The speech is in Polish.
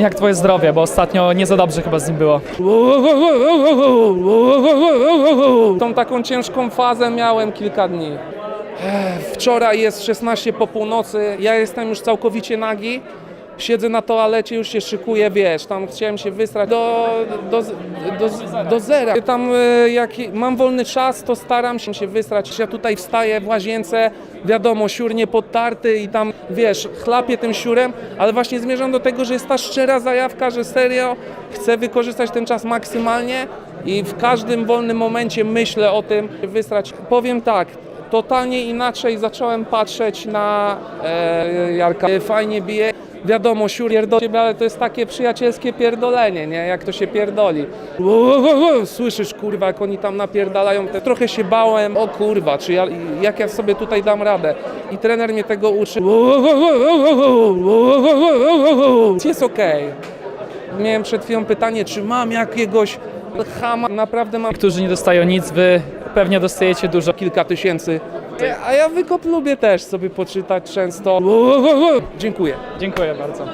Jak twoje zdrowie, bo ostatnio nie za dobrze chyba z nim było. Tą taką ciężką fazę miałem kilka dni. Wczoraj jest 16 po północy, ja jestem już całkowicie nagi. Siedzę na toalecie, już się szykuję, wiesz, tam chciałem się wysrać do, do, do, do zera. Tam e, jak mam wolny czas, to staram się się wysrać. Ja tutaj wstaję w łazience, wiadomo, siur nie podtarty i tam, wiesz, chlapię tym siurem, ale właśnie zmierzam do tego, że jest ta szczera zajawka, że serio chcę wykorzystać ten czas maksymalnie i w każdym wolnym momencie myślę o tym, wysrać. Powiem tak, totalnie inaczej zacząłem patrzeć na e, Jarka. Fajnie bije. Wiadomo, siur pierdoli, ale to jest takie przyjacielskie pierdolenie, nie? Jak to się pierdoli. Słyszysz, kurwa, jak oni tam napierdalają. Te- Trochę się bałem, o kurwa, czy ja, jak ja sobie tutaj dam radę. I trener mnie tego uczy. Jest okej. Miałem przed chwilą pytanie, czy mam jakiegoś chama. Naprawdę mam Którzy nie dostają nic, wy pewnie dostajecie dużo. kilka tysięcy. A ja wykop lubię też sobie poczytać często. Dziękuję. Dziękuję bardzo.